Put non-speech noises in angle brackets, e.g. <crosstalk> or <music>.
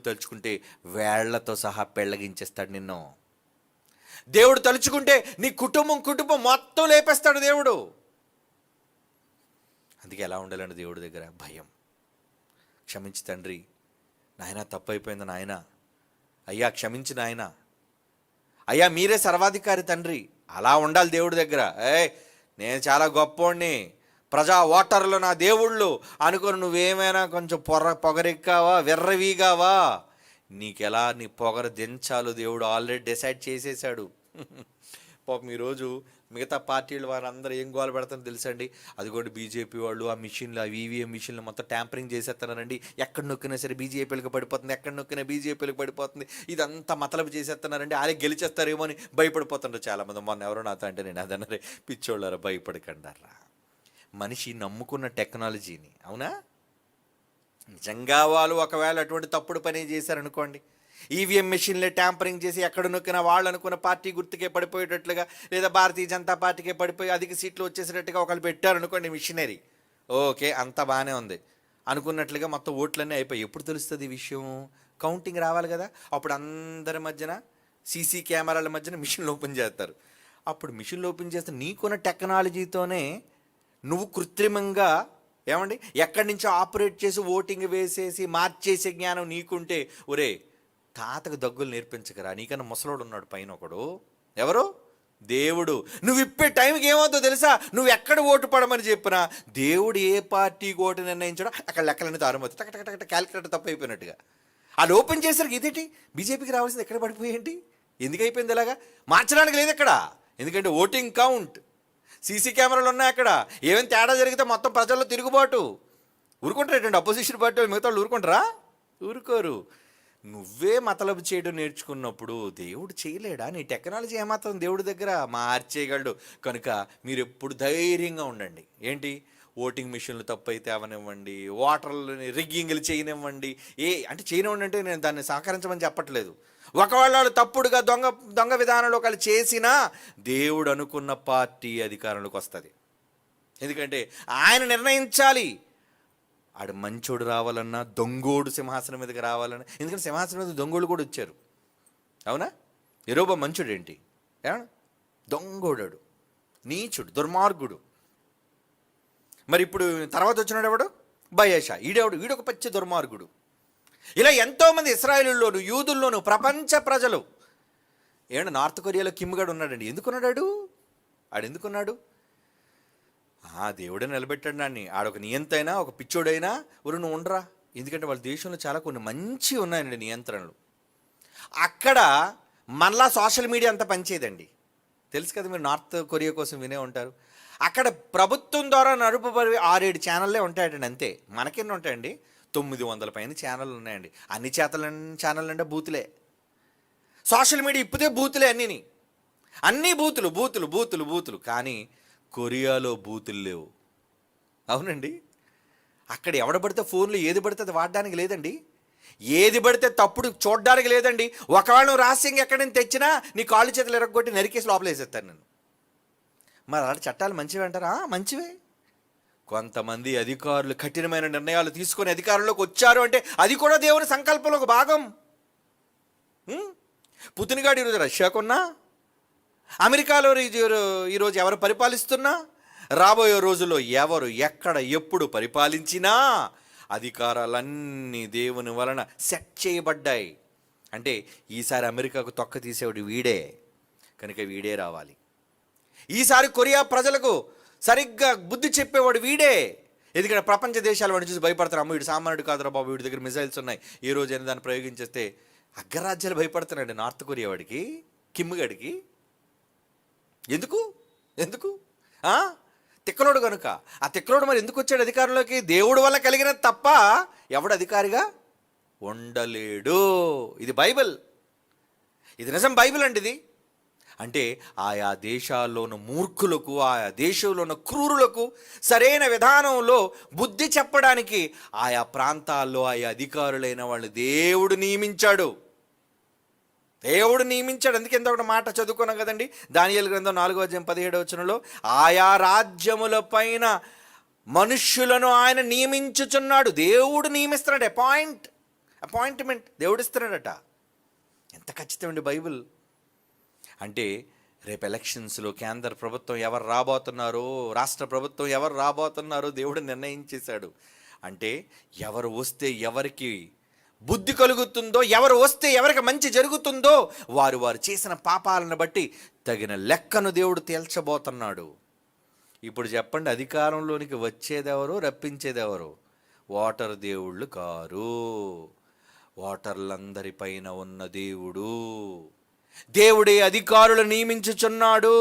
దేవుడు తలుచుకుంటే వేళ్ళతో సహా పెళ్ళగించేస్తాడు నిన్ను. దేవుడు తలుచుకుంటే నీ కుటుంబం కుటుంబం మొత్తం లేపేస్తాడు దేవుడు. అందుకే ఎలా ఉండాలండి దేవుడి దగ్గర? భయం. క్షమించి తండ్రి. నాయన తప్పైపోయింది నాయన. అయ్యా క్షమించి నాయన. అయ్యా మీరే సర్వాధికారి తండ్రి. అలా ఉండాలి దేవుడి దగ్గర. ఏ నేను చాలా గొప్పోడిని ప్రజా ఓటర్లు నా దేవుళ్ళు అనుకుని నువ్వేమైనా కొంచెం పొర పొగరెక్కావా వెర్రవీగావా? నీకెలా నీ పొగర దించాలో దేవుడు ఆల్రెడీ డిసైడ్ చేసేసాడు <laughs> పాపం ఈరోజు మిగతా పార్టీలు వారందరూ ఏం గోల పెడతారో తెలుసండి? కూడా బీజేపీ వాళ్ళు ఆ మిషన్లు ఆ ఈవీఎం మిషన్లు మొత్తం ట్యాంపరింగ్ చేసేస్తున్నారండి ఎక్కడ నొక్కినా సరే బీజేపీలకు పడిపోతుంది ఎక్కడ నొక్కినా బీజేపీలకు పడిపోతుంది. ఇదంతా మతలబు చేసేస్తున్నారండి అదే గెలిచేస్తారేమో అని భయపడిపోతుండ్రు చాలామంది. మొన్న ఎవరో నాతో అంటే నేను అదన్నరే పిచ్చోళ్ళారా భయపడకండారా. మనిషి నమ్ముకున్న టెక్నాలజీని అవునా? నిజంగా వాళ్ళు ఒకవేళ అటువంటి తప్పుడు పని చేశారనుకోండి ఈవీఎం మెషిన్లే ట్యాంపరింగ్ చేసి ఎక్కడ నొక్కిన వాళ్ళు అనుకున్న పార్టీ గుర్తుకే పడిపోయేటట్లుగా లేదా భారతీయ జనతా పార్టీకే పడిపోయి అధిక సీట్లు వచ్చేసేటట్టుగా ఒకళ్ళు పెట్టారనుకోండి మిషనరీ ఓకే అంత బాగానే ఉంది. అనుకున్నట్లుగా మొత్తం ఓట్లన్నీ అయిపోయి ఎప్పుడు తెలుస్తుంది ఈ విషయం? కౌంటింగ్ రావాలి కదా అప్పుడు అందరి మధ్యన సీసీ కెమెరాల మధ్యన మిషన్లు ఓపెన్ చేస్తారు. అప్పుడు మిషన్లు ఓపెన్ చేస్తే నీకున్న టెక్నాలజీతోనే నువ్వు కృత్రిమంగా ఏమండి? ఎక్కడి నుంచో ఆపరేట్ చేసి ఓటింగ్ వేసేసి మార్చేసే జ్ఞానం నీకుంటే ఒరే తాతకు దగ్గులు నేర్పించకరా నీకన్నా ముసలోడు ఉన్నాడు పైన ఒకడు. ఎవరు? దేవుడు. నువ్వు ఇప్పే టైంకి ఏమవుతుందో తెలుసా? నువ్వు ఎక్కడ ఓటు పడమని చెప్పినా దేవుడు ఏ పార్టీకి ఓటు నిర్ణయించడం అక్కడ లెక్కలన్నీ తారుమవుతుంది టక టక టక క్యాలిక్యులేటర్ తప్పు అయిపోయినట్టుగా అది ఓపెన్ చేసరికి ఇదేంటి? బీజేపీకి రావాల్సింది ఎక్కడ పడిపోయేంటి? ఎందుకు అయిపోయింది ఇలాగా? మార్చడానికి లేదు ఇక్కడ ఎందుకంటే ఓటింగ్ కౌంట్. సీసీ కెమెరాలు ఉన్నాయి అక్కడ. ఏమైనా తేడా జరిగితే మొత్తం ప్రజల్లో తిరుగుబాటు. ఊరుకుంటారేటండి? అపోజిషన్ పార్టీ మిగతా వాళ్ళు ఊరుకుంటారా? ఊరుకోరు. నువ్వే మతలబు చేయడం నేర్చుకున్నప్పుడు దేవుడు చేయలేడా? నీ టెక్నాలజీ ఏమాత్రం దేవుడి దగ్గర? మార్చేయగలడు కనుక మీరు ఎప్పుడు ధైర్యంగా ఉండండి. ఏంటి? ఓటింగ్ మిషన్లు తప్పైతే అవనివ్వండి ఓటర్లని రిగ్గింగ్లు చేయనివ్వండి. ఏ అంటే చేయనివ్వండి అంటే నేను దాన్ని సహకరించమని చెప్పట్లేదు. ఒకవేళ వాళ్ళు తప్పుడుగా దొంగ దొంగ విధానంలో ఒకళ్ళు చేసినా దేవుడు అనుకున్న పార్టీ అధికారంలోకి వస్తుంది. ఎందుకంటే ఆయన నిర్ణయించాలి. ఆడు మంచోడు రావాలన్నా దొంగోడు సింహాసనం మీదకి రావాలన్నా ఎందుకంటే సింహాసనం మీద దొంగోడు కూడా వచ్చారు. అవునా? ఎరోబా మంచుడు ఏంటి ఏమన్నా? దొంగోడాడు నీచుడు దుర్మార్గుడు. మరి ఇప్పుడు తర్వాత వచ్చినాడు ఎవడు? బయేషా. ఈడెవడు? ఈడొక పచ్చి దుర్మార్గుడు. ఇలా ఎంతోమంది ఇస్రాయలుల్లోను యూదుల్లోను ప్రపంచ ప్రజలు. ఏమన్నా నార్త్ కొరియాలో కిమ్గాడు ఉన్నాడండి. ఎందుకున్నాడు ఆడు ఎందుకున్నాడు ఆ దేవుడే నిలబెట్టాడు నాన్ని. ఆడొక నియంతైనా ఒక పిచ్చోడైనా ఊరు నువ్వు ఉండరా. ఎందుకంటే వాళ్ళ దేశంలో చాలా కొన్ని మంచి ఉన్నాయండి నియంత్రణలు. అక్కడ మళ్ళా సోషల్ మీడియా అంతా పనిచేయదండి. తెలుసు కదా మీరు నార్త్ కొరియా కోసం వినే ఉంటారు. అక్కడ ప్రభుత్వం ద్వారా నడుపబడి ఆరేడు ఛానల్లే ఉంటాయండి అంతే. మనకెన్ని ఉంటాయండి? తొమ్మిది వందల పైన ఛానళ్ళు ఉన్నాయండి. అన్ని చేతల ఛానల్ అంటే బూతులే. సోషల్ మీడియా ఇప్పుడే బూతులే అన్నిని. అన్నీ బూతులు బూతులు బూతులు బూతులు. కానీ కొరియాలో బూతులు లేవు. అవునండి? అక్కడ ఎవడ పడితే ఫోన్లో ఏది పడితే అది వాడడానికి లేదండి. ఏది పడితే తప్పుడు చూడడానికి లేదండి. ఒకవేళ రహస్యంగా ఎక్కడైనా తెచ్చినా నీ కాళ్ళు చేతులు ఎరగొట్టి నరికేసి లోపలేసేస్తాను నేను. మరి అలాంటి చట్టాలు మంచివి అంటారా? మంచివే. కొంతమంది అధికారులు కఠినమైన నిర్ణయాలు తీసుకొని అధికారంలోకి వచ్చారు అంటే అది కూడా దేవుని సంకల్పంలో ఒక భాగం. ఉం? పుతిన్ గాడు ఈరోజు రష్యాకున్నా అమెరికాలో ఈ- ఈరోజు ఎవరు పరిపాలిస్తున్నా? రాబోయే రోజుల్లో ఎవరు ఎక్కడ ఎప్పుడు పరిపాలించినా అధికారాలన్నీ దేవుని వలన సెట్ చేయబడ్డాయి. అంటే ఈసారి అమెరికాకు తొక్క తీసేవాడు వీడే. కనుక వీడే రావాలి. ఈసారి కొరియా ప్రజలకు సరిగ్గా బుద్ధి చెప్పేవాడు వీడే. ఎందుకంటే ప్రపంచ దేశాలు వాడిని చూసి భయపడతారు. అమ్మ వీడు సామాన్యుడు కాదురా బాబు వీడి దగ్గర మిసైల్స్ ఉన్నాయి. ఈ రోజు అయినా దాన్ని ప్రయోగించేస్తే అగ్రరాజ్యాలు భయపడుతున్నాడు నార్త్ కొరియా వాడికి కిమ్ గడికి. ఎందుకు? ఎందుకు? తిక్కలోడు కనుక ఆ తిక్కలోడు మరి ఎందుకు వచ్చాడు అధికారంలోకి? దేవుడు వల్ల కలిగిన తప్ప ఎవడు అధికారిగా ఉండలేడు. ఇది బైబిల్. ఇది నిజం బైబిల్ అండి ఇది. అంటే ఆయా దేశాల్లోని మూర్ఖులకు ఆయా దేశంలో ఉన్న క్రూరులకు సరైన విధానంలో బుద్ధి చెప్పడానికి ఆయా ప్రాంతాల్లో ఆయా అధికారులైన వాళ్ళు దేవుడు నియమించాడు. దేవుడు నియమించాడు. అందుకే ఎంత ఒక మాట చదువుకున్నాం కదండి. దానియల్ గ్రంథం నాలుగో అధ్యాయం పదిహేడవ వచనంలో ఆయా రాజ్యముల పైన మనుష్యులను ఆయన నియమించుచున్నాడు. దేవుడు నియమిస్తున్నాడు. అపాయింట్ అపాయింట్మెంట్ దేవుడు ఇస్తున్నాడట. ఎంత ఖచ్చితమండి బైబిల్. అంటే రేపు ఎలక్షన్స్లో కేంద్ర ప్రభుత్వం ఎవరు రాబోతున్నారో రాష్ట్ర ప్రభుత్వం ఎవరు రాబోతున్నారో దేవుడు నిర్ణయించేశాడు. అంటే ఎవరు వస్తే ఎవరికి బుద్ధి కలుగుతుందో ఎవరు వస్తే ఎవరికి మంచి జరుగుతుందో వారు వారు చేసిన పాపాలను బట్టి తగిన లెక్కను దేవుడు తేల్చబోతున్నాడు. ఇప్పుడు చెప్పండి అధికారంలోనికి వచ్చేదెవరు రప్పించేదెవరు? ఓటర్ దేవుళ్ళు కారు. ఓటర్లందరిపైన ఉన్న దేవుడు. దేవుడే అధికారులు నియమించుచున్నాడు.